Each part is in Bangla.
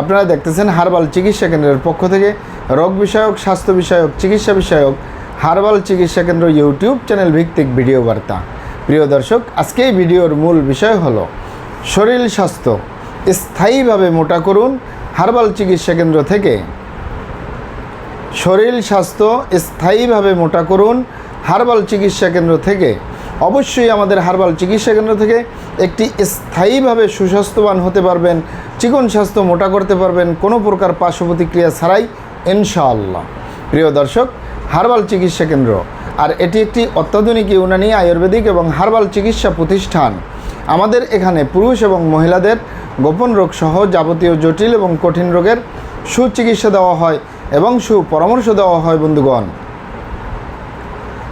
আপনারা দেখতেছেন হারবাল চিকিৎসা কেন্দ্রের পক্ষ থেকে রোগ বিষয়ক, স্বাস্থ্য বিষয়ক, চিকিৎসা বিষয়ক, হারবাল চিকিৎসা কেন্দ্র ইউটিউব চ্যানেল ভিত্তিক ভিডিও বার্তা। প্রিয় দর্শক, আজকে এই ভিডিওর মূল বিষয় হলো, শরীর স্বাস্থ্য। স্থায়ীভাবে মোটা করুন হারবাল চিকিৎসা কেন্দ্র থেকে। শরীর স্বাস্থ্য স্থায়ীভাবে মোটা করুন হারবাল চিকিৎসা কেন্দ্র থেকে। অবশ্যই আমাদের হারবাল চিকিৎসা কেন্দ্র থেকে একটি স্থায়ীভাবে সুস্বাস্থ্যবান হতে পারবেন, চিকন স্বাস্থ্য মোটা করতে পারবেন, কোনো প্রকার পার্শ্ব প্রতিক্রিয়া ছাড়াই, ইনশাআল্লাহ। প্রিয় দর্শক, হারবাল চিকিৎসা কেন্দ্র, আর এটি একটি অত্যাধুনিক ইউনানি আয়ুর্বেদিক এবং হারবাল চিকিৎসা প্রতিষ্ঠান। আমাদের এখানে পুরুষ এবং মহিলাদের গোপন রোগ সহ যাবতীয় জটিল এবং কঠিন রোগের সুচিকিৎসা দেওয়া হয় এবং সুপরামর্শ দেওয়া হয় বন্ধুগণ।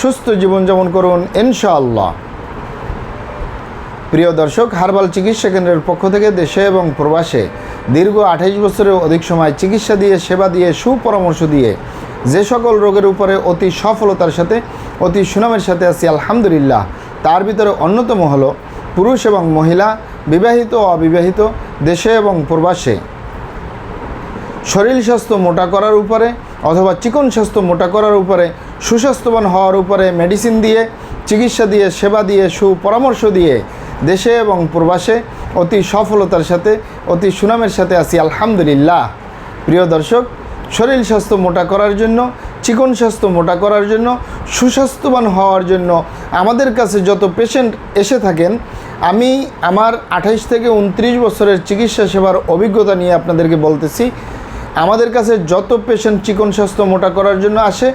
সুস্থ জীবনযাপন করুন ইনশাআল্লাহ। প্রিয় দর্শক, হারবাল চিকিৎসা কেন্দ্রের পক্ষ থেকে দেশে এবং প্রবাসে দীর্ঘ আঠাইশ বছরের অধিক সময় চিকিৎসা দিয়ে, সেবা দিয়ে, সুপরামর্শ দিয়ে যে সকল রোগের উপরে অতি সফলতার সাথে, অতি সুনামের সাথে আছি, আলহামদুলিল্লাহ। তার ভিতরে অন্যতম হলো পুরুষ এবং মহিলা, বিবাহিত ও অবিবাহিত, দেশে এবং প্রবাসে। শরীর স্বাস্থ্য মোটা করার উপরে অথবা চিকন স্বাস্থ্য মোটা করার উপরে সুস্বাস্থ্যবান হওয়ার উপরে মেডিসিন দিয়ে, চিকিৎসা দিয়ে, সেবা দিয়ে, সুপরামর্শ দিয়ে দেশে এবং প্রবাসে অতি সফলতার সাথে, অতি সুনামের সাথে আছি, আলহামদুলিল্লাহ। প্রিয় দর্শক, শরীর স্বাস্থ্য মোটা করার জন্য, চিকন স্বাস্থ্য মোটা করার জন্য, সুস্বাস্থ্যবান হওয়ার জন্য আমাদের কাছে যত পেশেন্ট এসে থাকেন, আমি আমার আঠাইশ থেকে উনত্রিশ বছরের চিকিৎসা সেবার অভিজ্ঞতা নিয়ে আপনাদেরকে বলতেছি, আমাদের কাছে যত পেশেন্ট চিকন স্বাস্থ্য মোটা করার জন্য আসে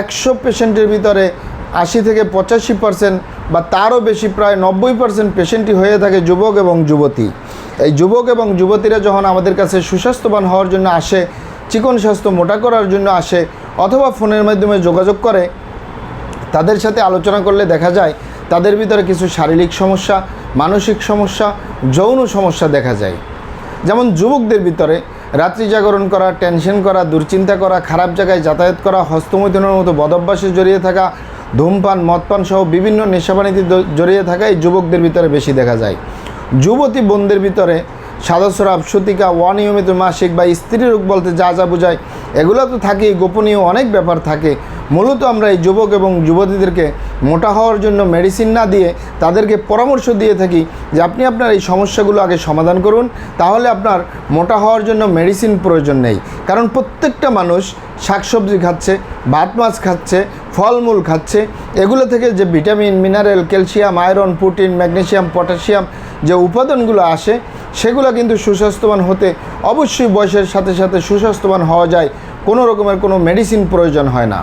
একশো পেশেন্টের ভিতরে আশি থেকে পঁচাশি পার্সেন্ট বা তারও বেশি প্রায় নব্বই পার্সেন্ট পেশেন্টই হয়ে থাকে যুবক এবং যুবতী। এই যুবক এবং যুবতীরা যখন আমাদের কাছে সুস্বাস্থ্যবান হওয়ার জন্য আসে, চিকন স্বাস্থ্য মোটা করার জন্য আসে অথবা ফোনের মাধ্যমে যোগাযোগ করে, তাদের সাথে আলোচনা করলে দেখা যায় তাদের ভিতরে কিছু শারীরিক সমস্যা, মানসিক সমস্যা, যৌন সমস্যা দেখা যায়। যেমন যুবকদের ভিতরে রাত্রি জাগরণ করা, টেনশন করা, দুশ্চিন্তা করা, খারাপ জায়গায় যাতায়াত করা, হস্তমৈথুনের মতো বদভ্যাসে জড়িয়ে থাকা, ধূমপান, মদপান সহ বিভিন্ন নেশাবানিতে জড়িয়ে থাকা এই যুবকদের ভিতরে বেশি দেখা যায়। যুবতী বোনদের ভিতরে সাদাস্রাব সতিকা অনিয়মিত মাসিক বা স্ত্রী রোগ বলতে যা যা বোঝায়, এগুলো তো থাকেই, গোপনীয় অনেক ব্যাপার থাকে। মূলত আমরা এই যুবক এবং যুবতীদেরকে মোটা হওয়ার জন্য মেডিসিন না দিয়ে তাদেরকে পরামর্শ দিয়ে থাকি যে আপনি আপনার এই সমস্যাগুলো আগে সমাধান করুন, তাহলে আপনার মোটা হওয়ার জন্য মেডিসিন প্রয়োজন নেই। কারণ প্রত্যেকটা মানুষ শাকসবজি খাচ্ছে, ভাত মাছ খাচ্ছে, ফলমূল খাচ্ছে, এগুলো থেকে যে vitamin mineral calcium iron protein magnesium potassium যে উপাদানগুলো আসে, সেগুলো কিন্তু সুস্বাস্থ্যবান হতে অবশ্যই বয়সের সাথে সাথে সুস্বাস্থ্যবান হওয়া যায়। কোনো রকমের কোনো মেডিসিন প্রয়োজন হয় না।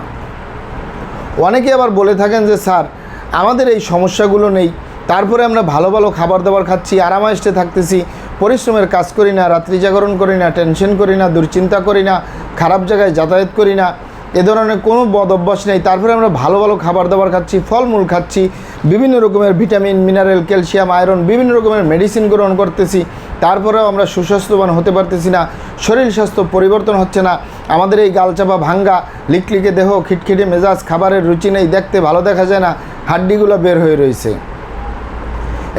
অনেকে আবার বলে থাকেন যে, স্যার, আমাদের এই সমস্যাগুলো নেই। তারপরে আমরা ভালো ভালো খাবার দাবার খাচ্ছি আরামাইসে থাকতেছি, পরিশ্রমের কাজ করি না রাত্রি জাগরণ করি না, টেনশন করি না, দুশ্চিন্তা করি না, খারাপ জায়গায় যাতায়াত করি না। এ ধরনের কোনো বদ অভ্যাস নেই। তারপরে আমরা ভালো ভালো খাবার দাবার খাচ্ছি, ফলমূল খাচ্ছি, বিভিন্ন রকমের ভিটামিন, মিনারেল, ক্যালসিয়াম, আয়রন, বিভিন্ন রকমের মেডিসিন গ্রহণ করতেছি। তারপরেও আমরা সুস্বাস্থ্যবান হতে পারতেছি না, শরীর স্বাস্থ্য পরিবর্তন হচ্ছে না, আমাদের এই গালচাপা ভাঙ্গা, লিকলিকে দেহ, খিটখিটে মেজাজ, খাবারের রুচি নেই, দেখতে ভালো দেখা যায় না, হাড্ডিগুলো বের হয়ে রয়েছে।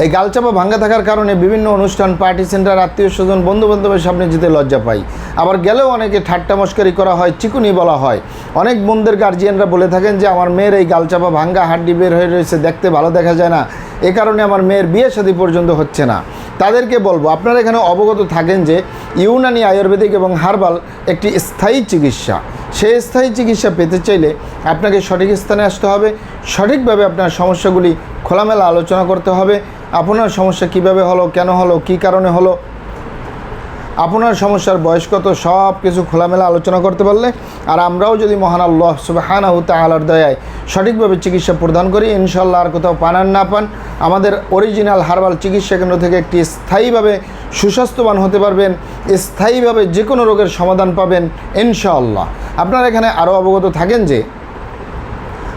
এই গালচাপা ভাঙ্গা থাকার কারণে বিভিন্ন অনুষ্ঠান পার্টি সেন্টার আত্মীয় স্বজন বন্ধু বান্ধবের সামনে যেতে লজ্জা পাই আবার গেলেও অনেকে ঠাট্টা মস্কারি করা হয়, চিকুনি বলা হয়। অনেক বোনদের গার্জিয়ানরা বলে থাকেন যে, আমার মেয়ের এই গালচাপা ভাঙ্গা হাড্ডি বের হয়ে রয়েছে, দেখতে ভালো দেখা যায় না। এ কারণে আমার মেয়ের বিয়ে শাদী পর্যন্ত হচ্ছে না। তাদেরকে বলব, আপনারা এখানে অবগত থাকেন যে, ইউনানি আয়ুর্বেদিক এবং হার্বাল একটি স্থায়ী চিকিৎসা। সেই স্থায়ী চিকিৎসা পেতে চাইলে আপনাকে সঠিক স্থানে আসতে হবে। সঠিকভাবে আপনার সমস্যাগুলি খোলামেলা আলোচনা করতে হবে। আপনার সমস্যা কীভাবে হলো, কেন হলো, কী কারণে হলো? আপনার সমস্যার বয়স কত, সব কিছু খোলামেলা আলোচনা করতে পারলে। আর আমরাও যদি মহান আল্লাহ সুবাহানাহু তালার দয়ায় সঠিকভাবে চিকিৎসা প্রদান করি ইনশাল্লাহ আর কোথাও পানান না পান, আমাদের অরিজিনাল হার্বাল চিকিৎসা কেন্দ্র থেকে একটি স্থায়ীভাবে সুস্বাস্থ্যবান হতে পারবেন, স্থায়ীভাবে যে কোনো রোগের সমাধান পাবেন, ইনশাআল্লাহ। আপনারা এখানে আরও অবগত থাকেন যে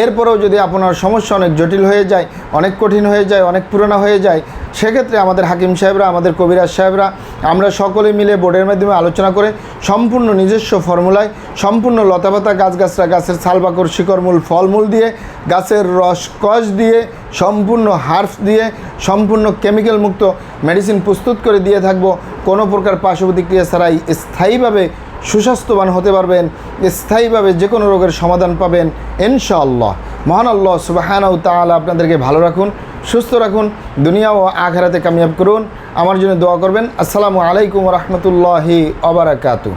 এরপরেও যদি আপনার সমস্যা অনেক জটিল হয়ে যায়, অনেক কঠিন হয়ে যায়, অনেক পুরনো হয়ে যায়, সেক্ষেত্রে আমাদের হাকিম সাহেবরা, আমাদের কবিরাজ সাহেবরা, আমরা সকলে মিলে বোর্ডের মাধ্যমে আলোচনা করে সম্পূর্ণ নিজস্ব ফর্মুলায়, সম্পূর্ণ লতাপাতা গাছগাছরা গাছের ছালবাকর শিকড়মূল ফলমূল দিয়ে, গাছের রস কষ দিয়ে, সম্পূর্ণ হার্ফ দিয়ে, সম্পূর্ণ কেমিক্যাল মুক্ত মেডিসিন প্রস্তুত করে দিয়ে থাকব। কোনো প্রকার পার্শ্ব প্রতিক্রিয়া ছাড়াই স্থায়ীভাবে সুস্বাস্থ্যবান হতে পারবেন, স্থায়ীভাবে যে কোনো রোগের সমাধান পাবেন, ইনশাআল্লাহ। মহান আল্লাহ সুবাহানাউ তালা আপনাদেরকে ভালো রাখুন, সুস্থ রাখুন, দুনিয়া ও আখেরাতে কামিয়াব করুন। আমার জন্য দোয়া করবেন। আসসালামু আলাইকুম রহমতুল্লাহি অবরাকাতু